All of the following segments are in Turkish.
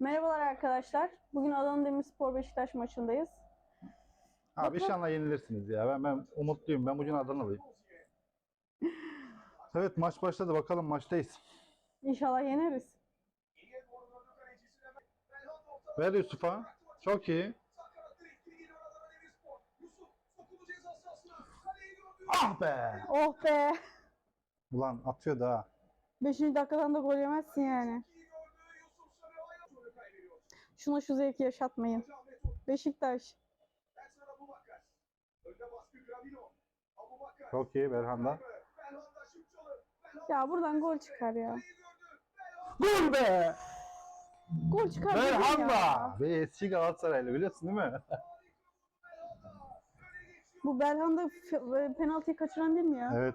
Merhabalar arkadaşlar. Bugün Adana Demirspor Beşiktaş maçındayız. Abi inşallah yenilirsiniz ya. Ben, ben umutluyum. Ben bugün Adanalıyım. Evet maç başladı. Bakalım maçtayız. İnşallah yeneriz. Ver Yusuf'a. Çok iyi. Ah be! Oh be! Ulan atıyor da. 5. dakikadan da gol yemezsin yani. Şuna şu zevki yaşatmayın. Beşiktaş. Çok iyi Berhan'dan. Ya buradan gol çıkar ya. Gol be! Gol çıkar dedim Berhan ya. da! Ve eski Galatasaraylı biliyorsun değil mi? Bu Belhanda f- penaltıyı kaçıran değil mi ya? evet.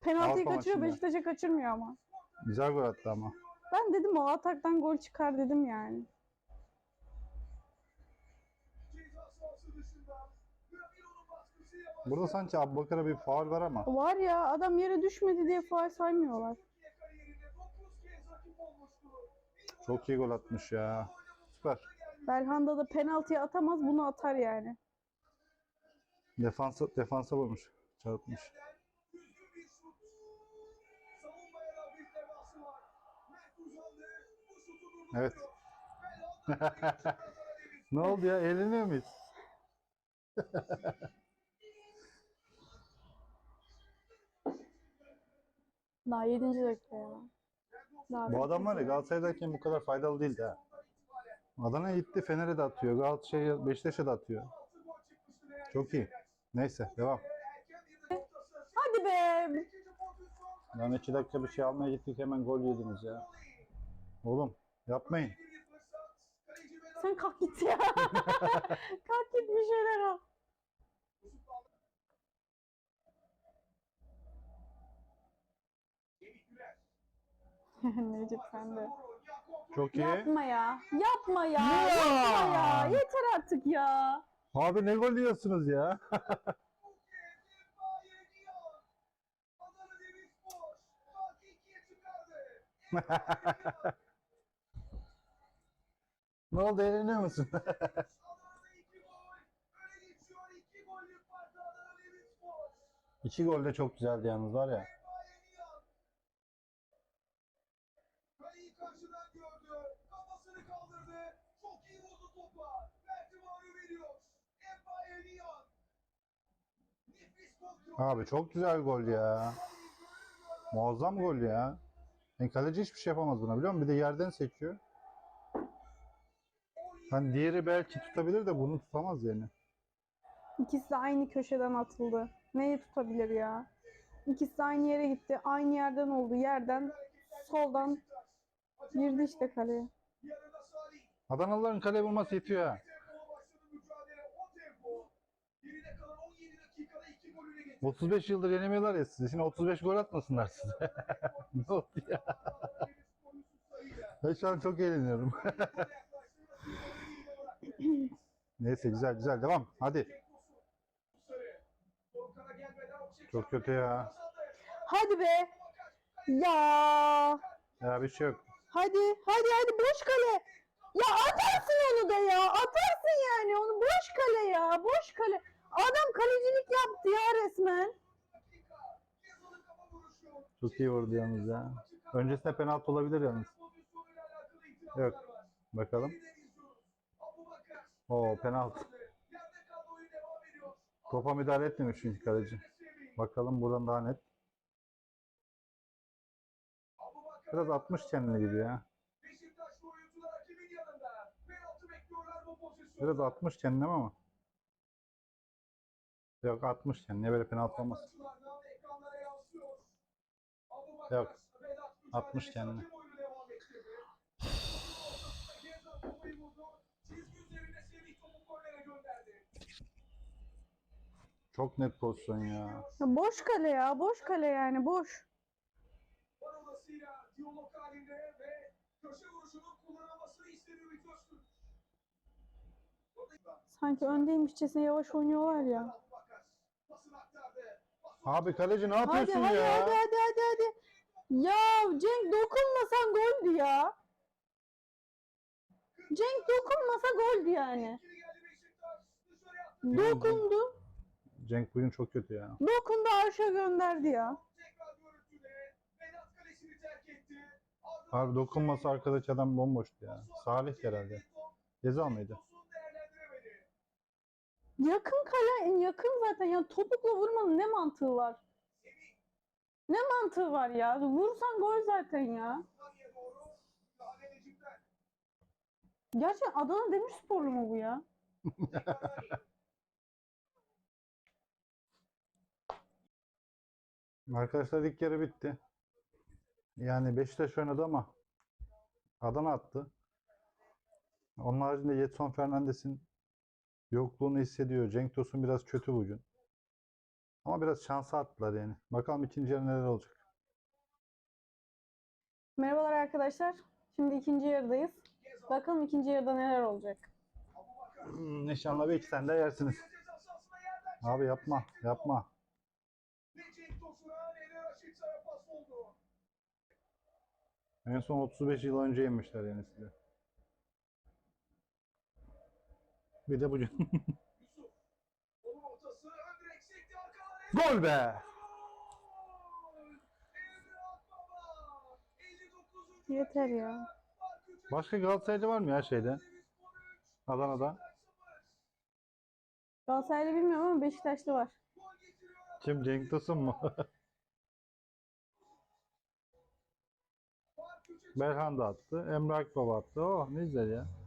Penaltıyı Avrupa kaçırıyor maçında. Beşiktaş'a kaçırmıyor ama. Güzel gol attı ama. Ben dedim o ataktan gol çıkar dedim yani. Burada sanki Abubakar'a bir faul var ama. Var ya adam yere düşmedi diye faal saymıyorlar. Çok iyi gol atmış ya. Süper. Belhanda da penaltıyı atamaz bunu atar yani. Defansa, defansa vurmuş. Çarpmış. Evet. Ne oldu ya? Eğleniyor muyuz? Daha 7. dakika ya. Daha Bu adam var ya Galatasaray'dayken bu kadar faydalı değildi ha. Adana'ya gitti Fener'e de atıyor. Galatasaray'a, Beşiktaş'a da atıyor. Çok iyi. Neyse devam. Hadi be! Lan iki dakika bir şey almaya gittik hemen gol yediniz ya. Oğlum yapmayın. Sen kalk git ya. kalk git bir şeyler al. Necip sen de. Çok iyi. Yapma ya. Yapma ya. Ya! Yapma ya. Yeter artık ya. Abi ne gol yiyorsunuz ya? ne oldu eğleniyor musun? İki gol de çok güzeldi yalnız var ya. Abi çok güzel gol ya. Muazzam gol ya. Yani kaleci hiçbir şey yapamaz buna biliyor musun? Bir de yerden sekiyor. Hani diğeri belki tutabilir de bunu tutamaz yani. İkisi de aynı köşeden atıldı. Neyi tutabilir ya? İkisi de aynı yere gitti. Aynı yerden oldu. Yerden soldan girdi işte kaleye. Adanalıların kale bulması yetiyor ha. 35 yıldır yenemiyorlar ya sizi. Şimdi 35 gol atmasınlar size. ne oldu ya? Ben şu an çok eğleniyorum. Neyse güzel güzel devam. Hadi. Çok kötü ya. Hadi be! Ya! Ya bir şey yok. Hadi, hadi, hadi boş kale. Ya atarsın onu da ya. Atarsın yani onu. Boş kale ya. Boş kale. Adam kalecilik yaptı ya resmen. Çok iyi vurdu yalnız ya. Öncesinde penaltı olabilir yalnız. Yok. Bakalım. Oo penaltı. Topa müdahale etmemiş çünkü kaleci. Bakalım buradan daha net. Biraz atmış kendini gibi ya. Biraz atmış kendini ama. Yok atmış kendine böyle penaltı olmaz. Yok, Vedat atmış mücadelesi kendini. hakem oyunu devam ettirdi. Gezal topayı vurdu. Çizgi üzerinde Semih topu kornere gönderdi. Çok net pozisyon ya. Ya boş kale ya. Boş kale yani. Boş. Diyalog halinde ve. Sanki öndeymişçesine yavaş oynuyorlar ya. Abi kaleci ne Hadi yapıyorsun hadi ya? hadi hadi hadi hadi. Ya Cenk dokunmasan goldü ya. Cenk dokunmasa goldü yani. Dokundu. Cenk bugün çok kötü ya. Dokundu arşa gönderdi ya. Abi dokunması arkadaki adam bomboştu ya. Salih herhalde. Ceza mıydı? Yakın kale yakın zaten ya topukla vurmanın ne mantığı var? Ne mantığı var ya? Vursan gol zaten ya. Gerçekten Adana Demirsporlu mu bu ya? Arkadaşlar ilk yarı bitti. Yani Beşiktaş oynadı ama Adana attı. Onun haricinde Yedson Fernandes'in yokluğunu hissediyor. Cenk Tosun biraz kötü bugün. Ama biraz şansa attılar yani. Bakalım ikinci yarı neler olacak. Merhabalar arkadaşlar. Şimdi ikinci yarıdayız. Bakalım ikinci yarıda neler olacak. Hmm, İnşallah iki tane de yersiniz. Abi yapma, yapma. En son 35 yıl önce yemişler yani size. Bir de bugün. Gol be! Gol! Emre Akbaba. 59. Yeter ya. Başka Galatasaraylı var mı ya şeyde? Adana'da. Galatasaraylı bilmiyorum ama Beşiktaşlı var. Kim Cenk Tosun mu? Berhan da attı. Emre Akbaba attı. Oh ne güzel ya.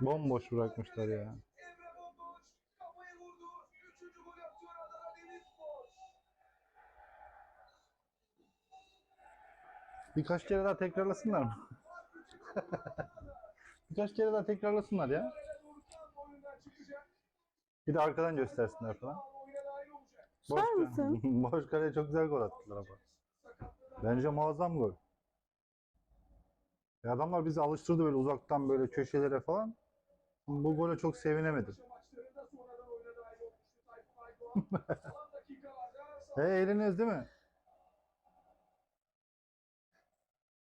Bomboş bırakmışlar ya. Emre bomboş. Kafaya vurdu. Üçüncü gol atıyor Adana Demirspor. Birkaç kere daha tekrarlasınlar mı? Birkaç kere daha tekrarlasınlar ya. Bir de arkadan göstersinler falan. Dahil olacak. Susar Boş, mısın? boş kaleye çok güzel gol attılar ama. Bence muazzam gol. Ya adamlar bizi alıştırdı böyle uzaktan böyle köşelere falan. Bu gole çok sevinemedim. E eğleniyoruz değil mi?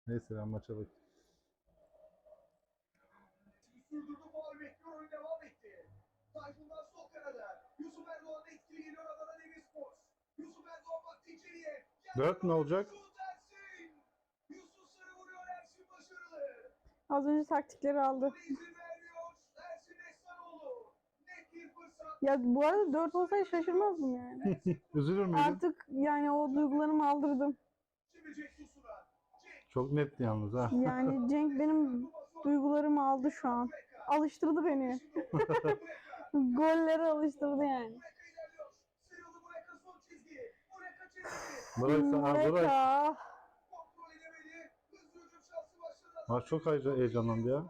Neyse ben maça bak. sürdürdü faul bekliyor oyun devam etti. Tayfun'dan sol kanada. Yusuf Erdoğan etkili geliyor Adana Demirspor. Yusuf Erdoğan baktı içeriye. Dört ne olacak? Az önce taktikleri aldı. Net. Ya bu arada 4 olsaydı şaşırmazdım yani. Üzülür müydün? Artık yani o duygularımı aldırdım. Çok netti yalnız ha. Yani Cenk benim duygularımı aldı şu an. Alıştırdı beni. Gollere alıştırdı yani. İlerliyor. Sıyrıldı Maç çok heyecan- heyecanlandı ya.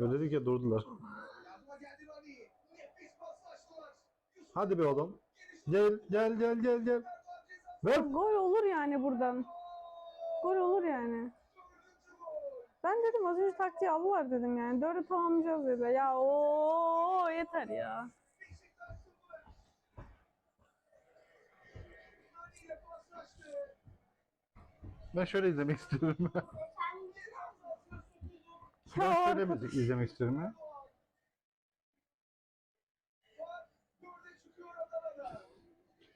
Öyle dedik ya durdular. Hadi be oğlum. Gel gel gel gel gel. Ver. Gol olur yani buradan. Gol olur yani. Ben dedim az önce taktiği aldılar dedim yani. Dördü tamamlayacağız dedi. Ya o yeter ya. Ben şöyle izlemek istiyorum. Ben şöyle müzik izlemek istiyorum ya.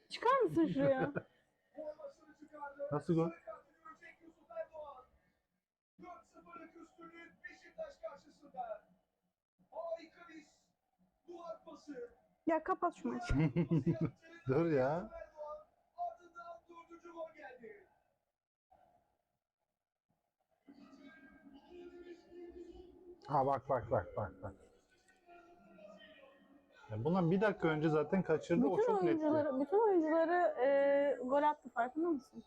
Çıkar mısın şuraya? Nasıl gol? Sarı kartı görecek Yusuf Erdoğan. 4-0'lık üstünlük Beşiktaş karşısında. Harika bir duvar pası. Ya kapat şu maçı. Dur ya. Ha bak bak bak bak bak. Ya bundan bir dakika önce zaten kaçırdı. o bütün çok netti. oyuncuları, bütün oyuncuları e, gol attı farkında mısın?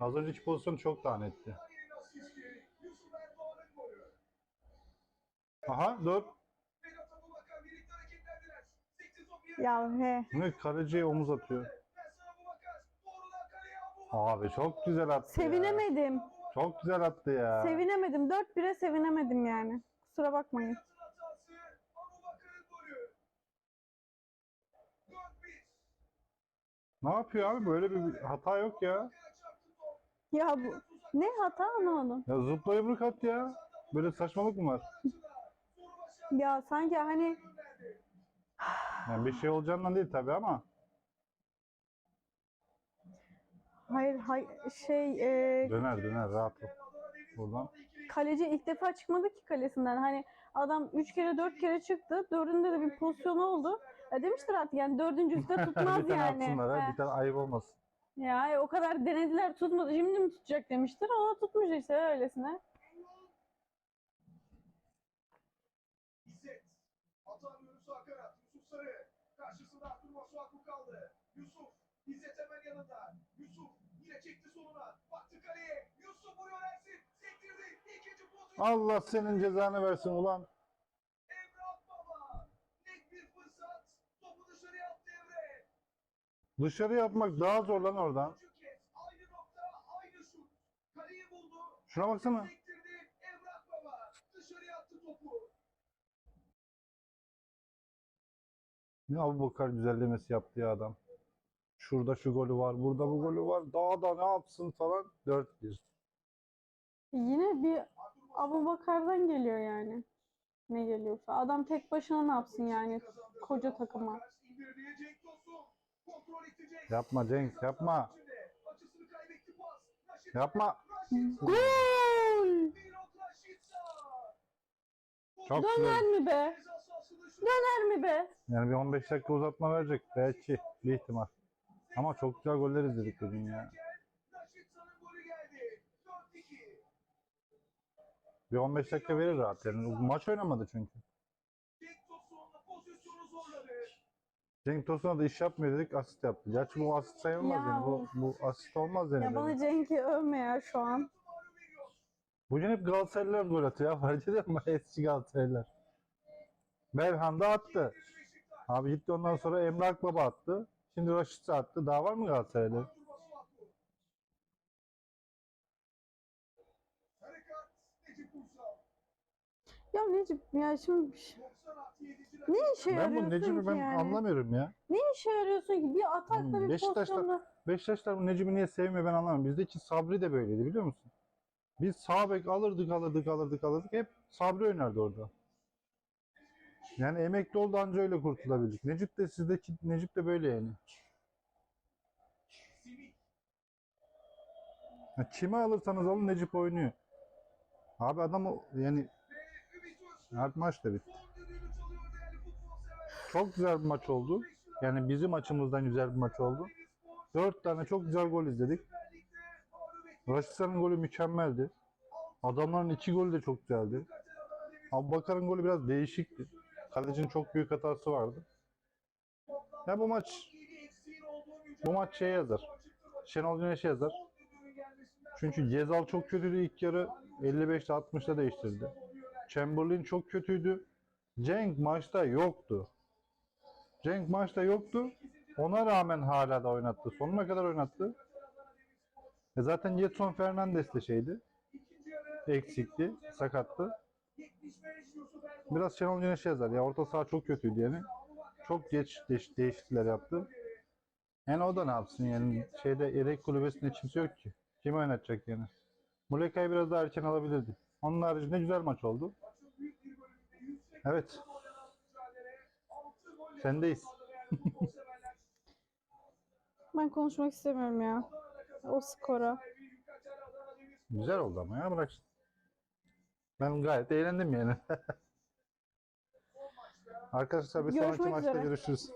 Az önceki pozisyon çok daha netti. Aha dur. Ya he. Ne Karaca'ya omuz atıyor. Abi çok güzel attı ya. Sevinemedim. Çok güzel attı ya. Sevinemedim. 4-1'e sevinemedim yani. Kusura bakmayın. Hayatın hatası Abubakar'ın golü. 4-1. Ne yapıyor abi? Böyle bir hata yok ya. Ya bu ne hata anlamadım. Ya zıpla yumruk at ya. Böyle saçmalık mı var? Ya sanki hani. Yani bir şey olacağından değil tabii ama. Hayır hay şey e, Döner döner rahat ol. Buradan. kaleci ilk defa çıkmadı ki kalesinden. Hani adam 3 kere 4 kere çıktı. Dördünde de bir pozisyon oldu. Ya demiştir artık yani dördüncüsü de tutmaz bir tane yani. atsınlar ha. He. Bir tane ayıp olmasın. Ya o kadar denediler tutmadı. Şimdi mi tutacak demiştir. O da tutmuş işte öylesine. İzzet. Atan Yunus Akarat. Yusuf Sarı. Karşısında Artur Masuaku kaldı. Yusuf. İzzet hemen yanında. Çekti soluna. Baktı kaleye. Yusuf vuruyor Ersin. Sektirdi. İkinci pozisyon. Allah senin cezanı versin ulan. Emrah Baba. Net bir fırsat. Topu dışarıya attı Emre. Dışarı yapmak daha zor lan oradan. Üçüncü kez. Aynı nokta. Aynı şut. Kaleyi buldu. Şuna baksana. Sektirdi. Emrah Baba. Dışarıya attı topu. Ne Abubakar güzellemesi yaptı ya adam. Şurada şu golü var, burada bu golü var. Daha da ne yapsın falan. 4-1. Yine bir Abu Bakar'dan geliyor yani. Ne geliyorsa. Adam tek başına ne yapsın yani koca takıma. Yapma Cenk, yapma. Yapma. Gol! Çok Döner güzel. mi be? Döner mi be? Yani bir 15 dakika uzatma verecek. Belki bir ihtimal. Ama çok güzel goller izledik bugün ya. Raşitsa'nın golü geldi. 4-2. Bir 15 dakika verir rahat. Yani maç oynamadı çünkü. Cenk Tosun'a da iş yapmıyor dedik asist yaptı. Gerçi bu asist sayılmaz Ya yani. Bu, bu asist olmaz yani. Ya bana. Cenk'i övme ya şu an. Bugün hep Galatasaraylılar gol atıyor. ya. Fark ediyor musun? Eski Galatasaraylılar. Belhan da attı. Abi gitti ondan sonra Emre Akbaba attı. Şimdi Raşit attı. Daha var mı Uysal. Ya Necip ya şimdi 90 artı 7. ne işe Ben bu yarıyorsun Necip'i ki ben yani? anlamıyorum ya. Ne işe yarıyorsun ki? Bir atakta Hmm, bir Beşiktaş'ta- pozisyonda. Beşiktaşlar bu Necip'i niye sevmiyor ben anlamıyorum. Bizdeki Sabri de böyleydi biliyor musun? Biz sağ bek alırdık alırdık alırdık alırdık. Hep Sabri oynardı orada. Yani emekli oldu anca öyle kurtulabildik. Necip de sizdeki Necip de böyle yani. Ya kimi alırsanız alın Necip oynuyor. Abi adam yani her maç da bitti. Çok güzel bir maç oldu. Yani bizim açımızdan güzel bir maç oldu. Dört tane çok güzel gol izledik. Raşitsa'nın golü mükemmeldi. Adamların iki golü de çok güzeldi. Abubakar'ın golü biraz değişikti. Kalecinin çok büyük hatası vardı. Ya bu maç bu maç şey yazar. Şenol Güneş'e yazar. Çünkü Gezal çok kötüydü ilk yarı. 55'te 60'ta değiştirdi. Chamberlain çok kötüydü. Cenk maçta yoktu. Cenk maçta yoktu. Ona rağmen hala da oynattı. Sonuna kadar oynattı. E zaten Jetson Fernandes de şeydi. Eksikti. Sakattı. Biraz Şenol Güneş'e yazar. Ya orta saha çok kötüydü yani. Çok geç değiş- değişiklikler yaptı. Yani o da ne yapsın yani şeyde yedek kulübesinde kimse yok ki. Kim oynatacak yani? Muleka'yı biraz daha erken alabilirdi. Onun haricinde güzel maç oldu. Evet. Sendeyiz. Ben konuşmak istemiyorum ya. O skora. Güzel oldu ama ya bırak. Ben gayet eğlendim yani. Arkadaşlar bir sonraki Görüşmek maçta üzere. görüşürüz.